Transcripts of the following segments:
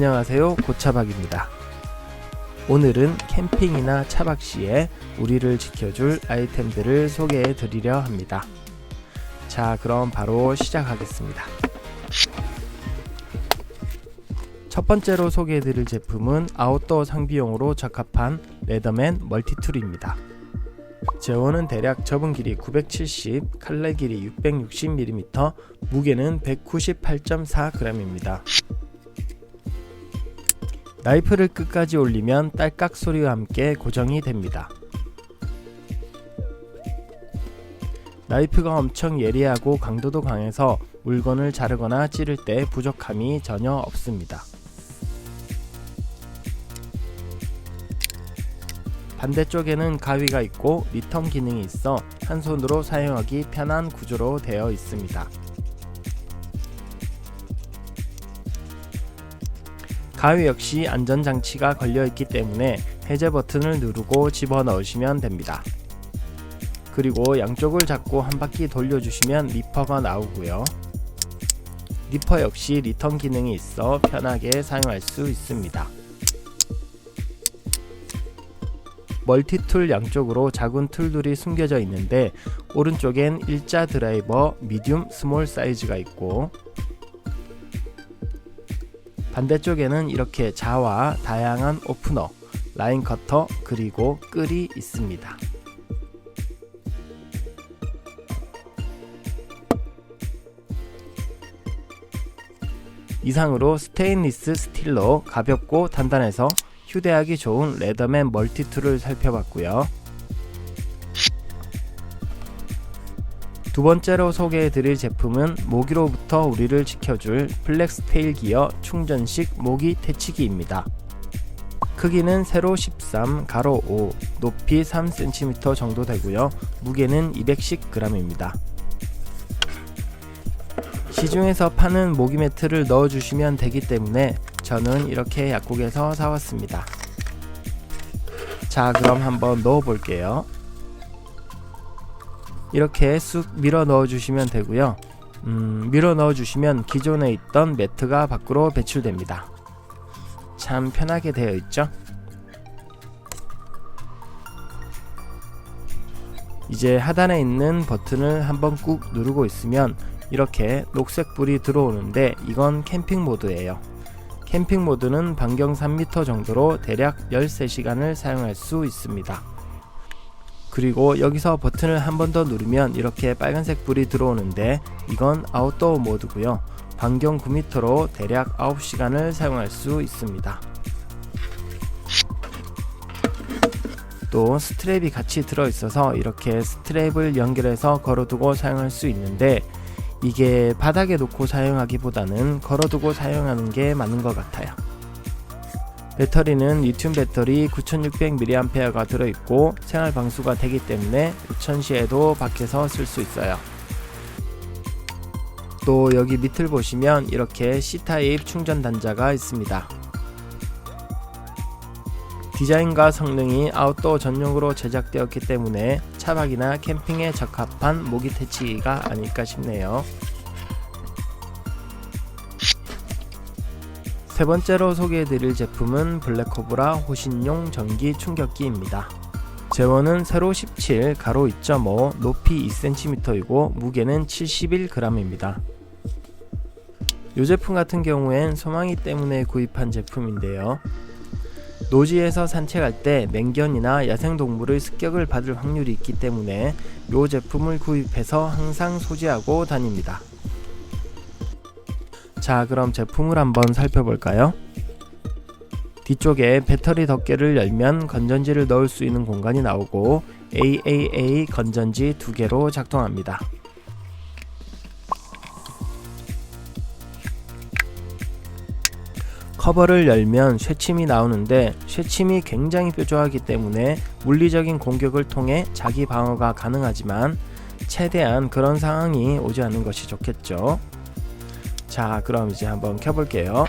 안녕하세요. 고차박입니다 오늘은 캠핑이나 차박 시에 우리를 지켜줄 아이템들을 소개해 드리려 합니다. 자 그럼 바로 시작하겠습니다. 첫 번째로 소개해 드릴 제품은 아웃도어 상비용으로 적합한 레더맨 멀티툴입니다. 제원은 대략 접은 길이 970, 칼날 길이 660mm, 무게는 198.4g입니다. 나이프를 끝까지 올리면 딸깍 소리와 함께 고정이 됩니다. 나이프가 엄청 예리하고 강도도 강해서 물건을 자르거나 찌를 때 부족함이 전혀 없습니다. 반대쪽에는 가위가 있고 리턴 기능이 있어 한 손으로 사용하기 편한 구조로 되어 있습니다. 가위 역시 안전장치가 걸려있기 때문에 해제 버튼을 누르고 집어넣으시면 됩니다. 그리고 양쪽을 잡고 한 바퀴 돌려주시면 리퍼가 나오고요. 리퍼 역시 리턴 기능이 있어 편하게 사용할 수 있습니다. 멀티툴 양쪽으로 작은 툴들이 숨겨져 있는데 오른쪽엔 일자 드라이버 미디움 스몰 사이즈가 있고 반대쪽에는 이렇게 자와 다양한 오프너, 라인 커터, 그리고 끌이 있습니다. 이상으로 스테인리스 스틸로 가볍고 단단해서 휴대하기 좋은 레더맨 멀티툴을 살펴봤고요. 두 번째로 소개해드릴 제품은 모기로부터 우리를 지켜줄 플렉스테일 기어 충전식 모기 퇴치기입니다. 크기는 세로 13, 가로 5, 높이 3cm 정도 되고요. 무게는 210g입니다. 시중에서 파는 모기 매트를 넣어주시면 되기 때문에 저는 이렇게 약국에서 사왔습니다. 자, 그럼 한번 넣어볼게요. 이렇게 쑥 밀어 넣어 주시면 되고요. 음, 밀어 넣어 주시면 기존에 있던 매트가 밖으로 배출됩니다. 참 편하게 되어 있죠? 이제 하단에 있는 버튼을 한번 꾹 누르고 있으면 이렇게 녹색 불이 들어오는데 이건 캠핑 모드예요. 캠핑 모드는 반경 3m 정도로 대략 13시간을 사용할 수 있습니다. 그리고 여기서 버튼을 한 번 더 누르면 이렇게 빨간색 불이 들어오는데 이건 아웃도어 모드고요. 반경 9m로 대략 9시간을 사용할 수 있습니다. 또 스트랩이 같이 들어있어서 이렇게 스트랩을 연결해서 걸어두고 사용할 수 있는데 이게 바닥에 놓고 사용하기보다는 걸어두고 사용하는 게 맞는 것 같아요. 배터리는 리튬 배터리 9600mAh가 들어있고 생활 방수가 되기 때문에 우천시에도 밖에서 쓸 수 있어요. 또 여기 밑을 보시면 이렇게 C타입 충전 단자가 있습니다. 디자인과 성능이 아웃도어 전용으로 제작되었기 때문에 차박이나 캠핑에 적합한 모기 퇴치기가 아닐까 싶네요. 세 번째로 소개해드릴 제품은 블랙코브라 호신용 전기 충격기입니다. 재원은 세로 17, 가로 2.5, 높이 2cm이고 무게는 71g입니다. 이 제품 같은 경우엔 소망이 때문에 구입한 제품인데요. 노지에서 산책할 때 맹견이나 야생동물의 습격을 받을 확률이 있기 때문에 이 제품을 구입해서 항상 소지하고 다닙니다. 자, 그럼 제품을 한번 살펴볼까요? 뒤쪽에 배터리 덮개를 열면 건전지를 넣을 수 있는 공간이 나오고 AAA 건전지 두 개로 작동합니다. 커버를 열면 쇠침이 나오는데 쇠침이 굉장히 뾰족하기 때문에 물리적인 공격을 통해 자기 방어가 가능하지만 최대한 그런 상황이 오지 않는 것이 좋겠죠. 자, 그럼 이제 한번 켜볼게요.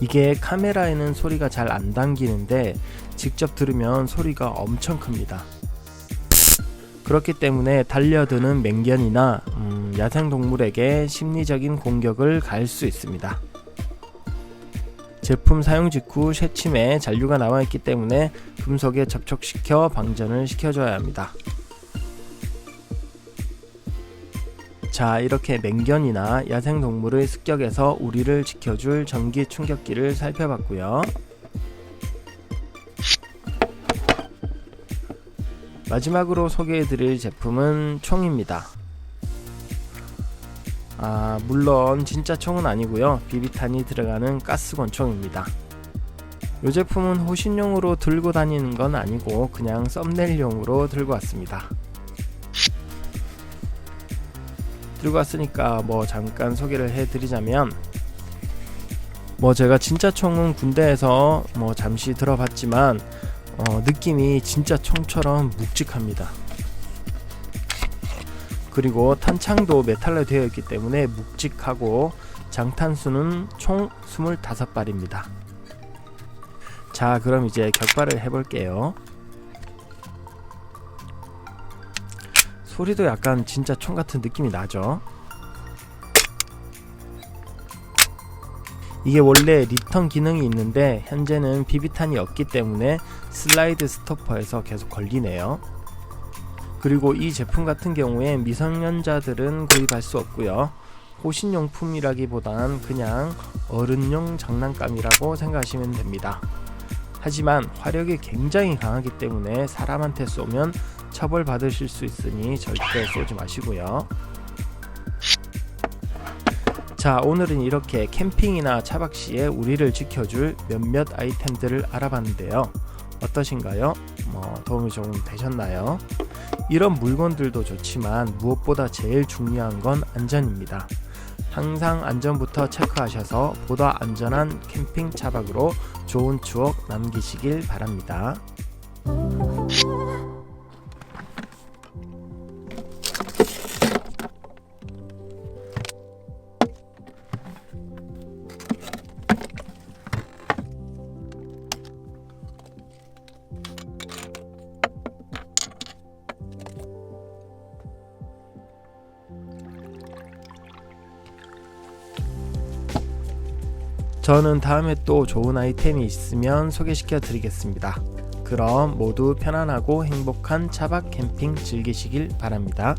이게 카메라에는 소리가 잘 안 담기는데 직접 들으면 소리가 엄청 큽니다. 그렇기 때문에 달려드는 맹견이나 음, 야생동물에게 심리적인 공격을 가할 수 있습니다. 제품 사용 직후 쇠침에 잔류가 나와 있기 때문에 금속에 접촉시켜 방전을 시켜줘야 합니다. 자, 이렇게 맹견이나 야생동물의 습격에서 우리를 지켜줄 전기 충격기를 살펴봤고요. 마지막으로 소개해드릴 제품은 총입니다. 아, 물론 진짜 총은 아니고요. 비비탄이 들어가는 가스 권 총입니다. 이 제품은 호신용으로 들고 다니는 건 아니고 그냥 썸네일용으로 들고 왔습니다. 들고 왔으니까 뭐 잠깐 소개를 해드리자면 뭐 제가 진짜 총은 군대에서 뭐 잠시 들어봤지만 어, 느낌이 진짜 총처럼 묵직합니다. 그리고 탄창도 메탈로 되어 있기 때문에 묵직하고 장탄수는 총 25발입니다. 자, 그럼 이제 격발을 해볼게요. 소리도 약간 진짜 총 같은 느낌이 나죠. 이게 원래 리턴 기능이 있는데 현재는 비비탄이 없기 때문에 슬라이드 스토퍼에서 계속 걸리네요. 그리고 이 제품 같은 경우에 미성년자들은 구입할 수 없고요. 호신용품이라기보단 그냥 어른용 장난감이라고 생각하시면 됩니다. 하지만 화력이 굉장히 강하기 때문에 사람한테 쏘면 처벌받으실 수 있으니 절대 쏘지 마시고요. 자, 오늘은 이렇게 캠핑이나 차박 시에 우리를 지켜줄 몇몇 아이템들을 알아봤는데요. 어떠신가요? 뭐 도움이 좀 되셨나요? 이런 물건들도 좋지만 무엇보다 제일 중요한 건 안전입니다. 항상 안전부터 체크하셔서 보다 안전한 캠핑 차박으로 좋은 추억 남기시길 바랍니다. 저는 다음에 또 좋은 아이템이 있으면 소개시켜 드리겠습니다. 그럼 모두 편안하고 행복한 차박 캠핑 즐기시길 바랍니다.